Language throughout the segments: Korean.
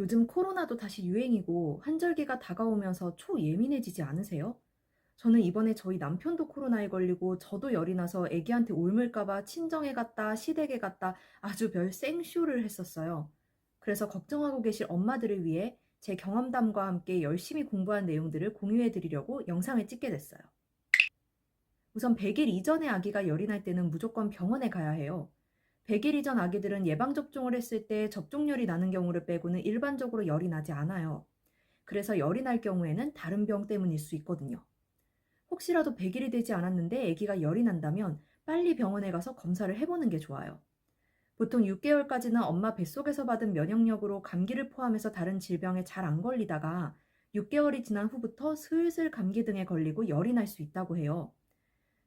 요즘 코로나도 다시 유행이고 환절기가 다가오면서 초예민해지지 않으세요? 저는 이번에 저희 남편도 코로나에 걸리고 저도 열이 나서 애기한테 옮을까봐 친정에 갔다 시댁에 갔다 아주 별 생쇼를 했었어요. 그래서 걱정하고 계실 엄마들을 위해 제 경험담과 함께 열심히 공부한 내용들을 공유해 드리려고 영상을 찍게 됐어요. 우선 100일 이전에 아기가 열이 날 때는 무조건 병원에 가야 해요. 100일 이전 아기들은 예방접종을 했을 때 접종열이 나는 경우를 빼고는 일반적으로 열이 나지 않아요. 그래서 열이 날 경우에는 다른 병 때문일 수 있거든요. 혹시라도 100일이 되지 않았는데 아기가 열이 난다면 빨리 병원에 가서 검사를 해보는 게 좋아요. 보통 6개월까지는 엄마 뱃속에서 받은 면역력으로 감기를 포함해서 다른 질병에 잘 안 걸리다가 6개월이 지난 후부터 슬슬 감기 등에 걸리고 열이 날 수 있다고 해요.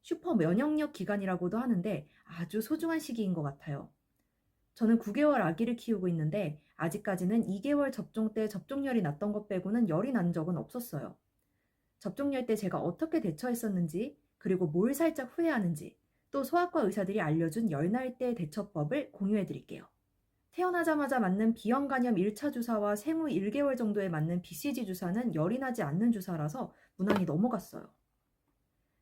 슈퍼 면역력 기간이라고도 하는데 아주 소중한 시기인 것 같아요. 저는 9개월 아기를 키우고 있는데 아직까지는 2개월 접종 때 접종열이 났던 것 빼고는 열이 난 적은 없었어요. 접종열 때 제가 어떻게 대처했었는지, 그리고 뭘 살짝 후회하는지, 또 소아과 의사들이 알려준 열날 때 대처법을 공유해 드릴게요. 태어나자마자 맞는 비형 간염 1차 주사와 생후 1개월 정도에 맞는 BCG 주사는 열이 나지 않는 주사라서 무난히 넘어갔어요.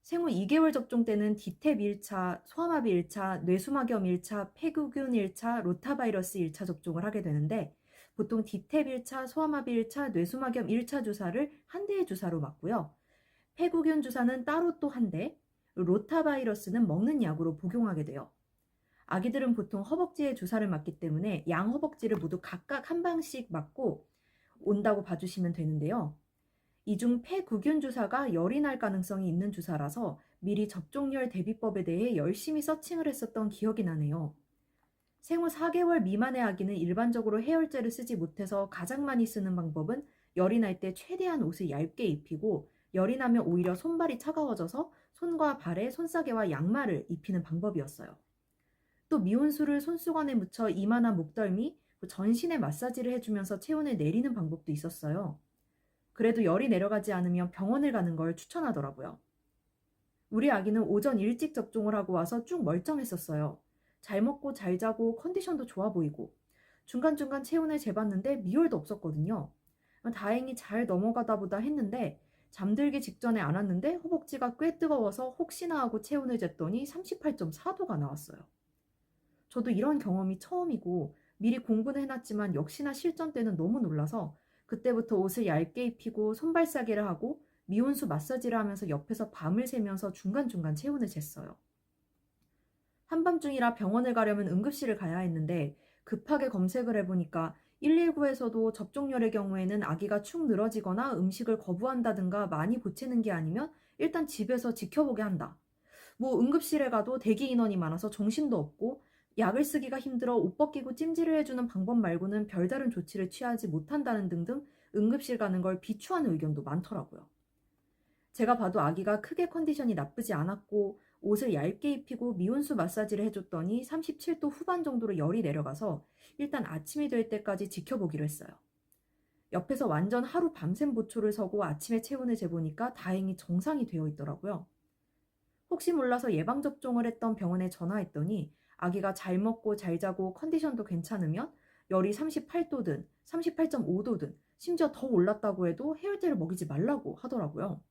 생후 2개월 접종 때는 디탭 1차, 소아마비 1차, 뇌수막염 1차, 폐구균 1차, 로타바이러스 1차 접종을 하게 되는데 보통 디탭 1차, 소아마비 1차, 뇌수막염 1차 주사를 한 대의 주사로 맞고요. 폐구균 주사는 따로 또 한 대, 로타바이러스는 먹는 약으로 복용하게 돼요. 아기들은 보통 허벅지에 주사를 맞기 때문에 양 허벅지를 모두 각각 한 방씩 맞고 온다고 봐주시면 되는데요. 이 중 폐구균 주사가 열이 날 가능성이 있는 주사라서 미리 접종열 대비법에 대해 열심히 서칭을 했었던 기억이 나네요. 생후 4개월 미만의 아기는 일반적으로 해열제를 쓰지 못해서 가장 많이 쓰는 방법은 열이 날 때 최대한 옷을 얇게 입히고 열이 나면 오히려 손발이 차가워져서 손과 발에 손싸개와 양말을 입히는 방법이었어요. 또 미온수를 손수건에 묻혀 이마나 목덜미, 전신에 마사지를 해주면서 체온을 내리는 방법도 있었어요. 그래도 열이 내려가지 않으면 병원을 가는 걸 추천하더라고요. 우리 아기는 오전 일찍 접종을 하고 와서 쭉 멀쩡했었어요. 잘 먹고 잘 자고 컨디션도 좋아 보이고 중간중간 체온을 재봤는데 미열도 없었거든요. 다행히 잘 넘어가다 보다 했는데 잠들기 직전에 안 왔는데 허벅지가 꽤 뜨거워서 혹시나 하고 체온을 쟀더니 38.4도가 나왔어요. 저도 이런 경험이 처음이고 미리 공부는 해놨지만 역시나 실전 때는 너무 놀라서 그때부터 옷을 얇게 입히고 손발싸기를 하고 미온수 마사지를 하면서 옆에서 밤을 새면서 중간중간 체온을 쟀어요. 한밤중이라 병원을 가려면 응급실을 가야 했는데 급하게 검색을 해보니까 119에서도 접종열의 경우에는 아기가 축 늘어지거나 음식을 거부한다든가 많이 보채는 게 아니면 일단 집에서 지켜보게 한다. 뭐 응급실에 가도 대기 인원이 많아서 정신도 없고 약을 쓰기가 힘들어 옷 벗기고 찜질을 해주는 방법 말고는 별다른 조치를 취하지 못한다는 등등 응급실 가는 걸 비추하는 의견도 많더라고요. 제가 봐도 아기가 크게 컨디션이 나쁘지 않았고 옷을 얇게 입히고 미온수 마사지를 해줬더니 37도 후반 정도로 열이 내려가서 일단 아침이 될 때까지 지켜보기로 했어요. 옆에서 완전 하루 밤샘 보초를 서고 아침에 체온을 재보니까 다행히 정상이 되어 있더라고요. 혹시 몰라서 예방접종을 했던 병원에 전화했더니 아기가 잘 먹고 잘 자고 컨디션도 괜찮으면 열이 38도든 38.5도든 심지어 더 올랐다고 해도 해열제를 먹이지 말라고 하더라고요.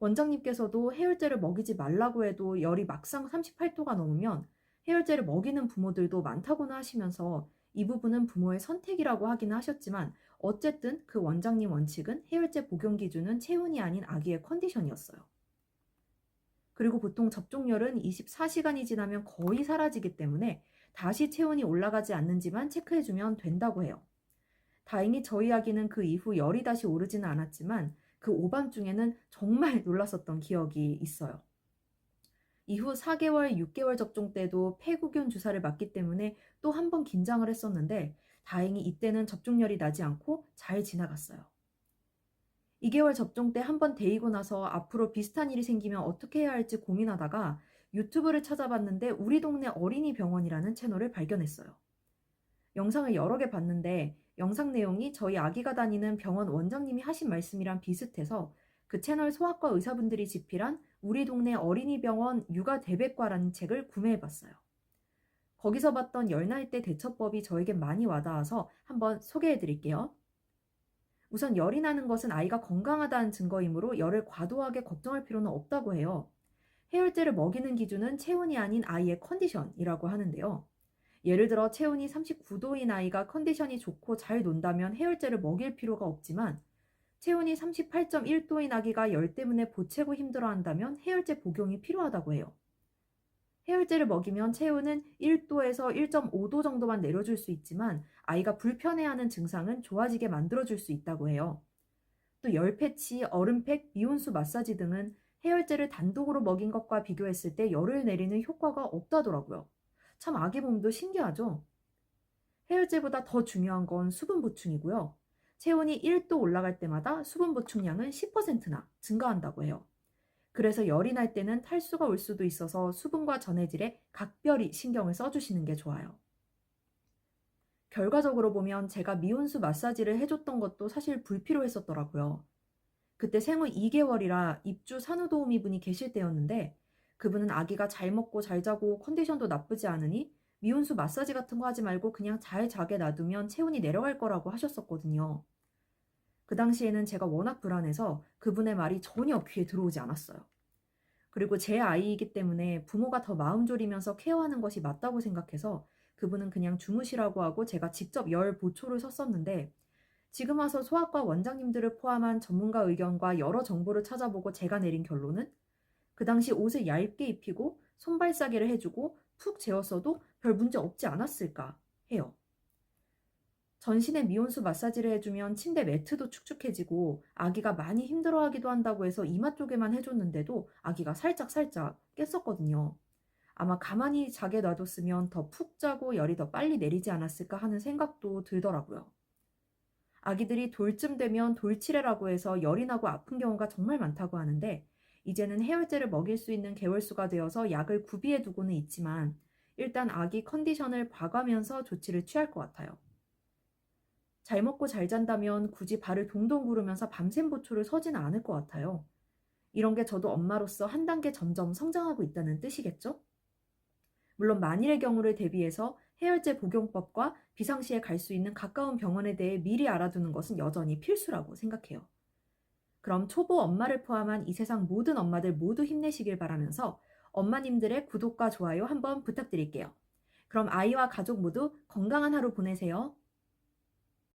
원장님께서도 해열제를 먹이지 말라고 해도 열이 막상 38도가 넘으면 해열제를 먹이는 부모들도 많다고는 하시면서 이 부분은 부모의 선택이라고 하기는 하셨지만 어쨌든 그 원장님 원칙은 해열제 복용 기준은 체온이 아닌 아기의 컨디션이었어요. 그리고 보통 접종열은 24시간이 지나면 거의 사라지기 때문에 다시 체온이 올라가지 않는지만 체크해주면 된다고 해요. 다행히 저희 아기는 그 이후 열이 다시 오르지는 않았지만 그 오밤중에는 정말 놀랐었던 기억이 있어요. 이후 4개월, 6개월 접종 때도 폐구균 주사를 맞기 때문에 또 한 번 긴장을 했었는데 다행히 이때는 접종열이 나지 않고 잘 지나갔어요. 2개월 접종 때 한 번 데이고 나서 앞으로 비슷한 일이 생기면 어떻게 해야 할지 고민하다가 유튜브를 찾아봤는데 우리 동네 어린이 병원이라는 채널을 발견했어요. 영상을 여러 개 봤는데 영상 내용이 저희 아기가 다니는 병원 원장님이 하신 말씀이랑 비슷해서 그 채널 소아과 의사분들이 집필한 우리 동네 어린이 병원 육아 대백과라는 책을 구매해 봤어요. 거기서 봤던 열 나이 때 대처법이 저에게 많이 와닿아서 한번 소개해 드릴게요. 우선 열이 나는 것은 아이가 건강하다는 증거이므로 열을 과도하게 걱정할 필요는 없다고 해요. 해열제를 먹이는 기준은 체온이 아닌 아이의 컨디션이라고 하는데요. 예를 들어 체온이 39도인 아이가 컨디션이 좋고 잘 논다면 해열제를 먹일 필요가 없지만 체온이 38.1도인 아기가 열 때문에 보채고 힘들어한다면 해열제 복용이 필요하다고 해요. 해열제를 먹이면 체온은 1도에서 1.5도 정도만 내려줄 수 있지만 아이가 불편해하는 증상은 좋아지게 만들어줄 수 있다고 해요. 또 열 패치, 얼음팩, 미온수 마사지 등은 해열제를 단독으로 먹인 것과 비교했을 때 열을 내리는 효과가 없다더라고요. 참 아기 몸도 신기하죠? 해열제보다 더 중요한 건 수분 보충이고요. 체온이 1도 올라갈 때마다 수분 보충량은 10%나 증가한다고 해요. 그래서 열이 날 때는 탈수가 올 수도 있어서 수분과 전해질에 각별히 신경을 써주시는 게 좋아요. 결과적으로 보면 제가 미온수 마사지를 해줬던 것도 사실 불필요했었더라고요. 그때 생후 2개월이라 입주 산후도우미 분이 계실 때였는데 그분은 아기가 잘 먹고 잘 자고 컨디션도 나쁘지 않으니 미온수 마사지 같은 거 하지 말고 그냥 잘 자게 놔두면 체온이 내려갈 거라고 하셨었거든요. 그 당시에는 제가 워낙 불안해서 그분의 말이 전혀 귀에 들어오지 않았어요. 그리고 제 아이이기 때문에 부모가 더 마음 졸이면서 케어하는 것이 맞다고 생각해서 그분은 그냥 주무시라고 하고 제가 직접 열 보초를 섰었는데 지금 와서 소아과 원장님들을 포함한 전문가 의견과 여러 정보를 찾아보고 제가 내린 결론은 그 당시 옷을 얇게 입히고 손발싸개를 해주고 푹 재웠어도 별 문제 없지 않았을까 해요. 전신에 미온수 마사지를 해주면 침대 매트도 축축해지고 아기가 많이 힘들어하기도 한다고 해서 이마 쪽에만 해줬는데도 아기가 살짝 살짝 깼었거든요. 아마 가만히 자게 놔뒀으면 더 푹 자고 열이 더 빨리 내리지 않았을까 하는 생각도 들더라고요. 아기들이 돌쯤 되면 돌치레라고 해서 열이 나고 아픈 경우가 정말 많다고 하는데 이제는 해열제를 먹일 수 있는 개월수가 되어서 약을 구비해 두고는 있지만 일단 아기 컨디션을 봐가면서 조치를 취할 것 같아요. 잘 먹고 잘 잔다면 굳이 발을 동동 구르면서 밤샘 보초를 서지는 않을 것 같아요. 이런 게 저도 엄마로서 한 단계 점점 성장하고 있다는 뜻이겠죠? 물론 만일의 경우를 대비해서 해열제 복용법과 비상시에 갈 수 있는 가까운 병원에 대해 미리 알아두는 것은 여전히 필수라고 생각해요. 그럼 초보 엄마를 포함한 이 세상 모든 엄마들 모두 힘내시길 바라면서 엄마님들의 구독과 좋아요 한번 부탁드릴게요. 그럼 아이와 가족 모두 건강한 하루 보내세요.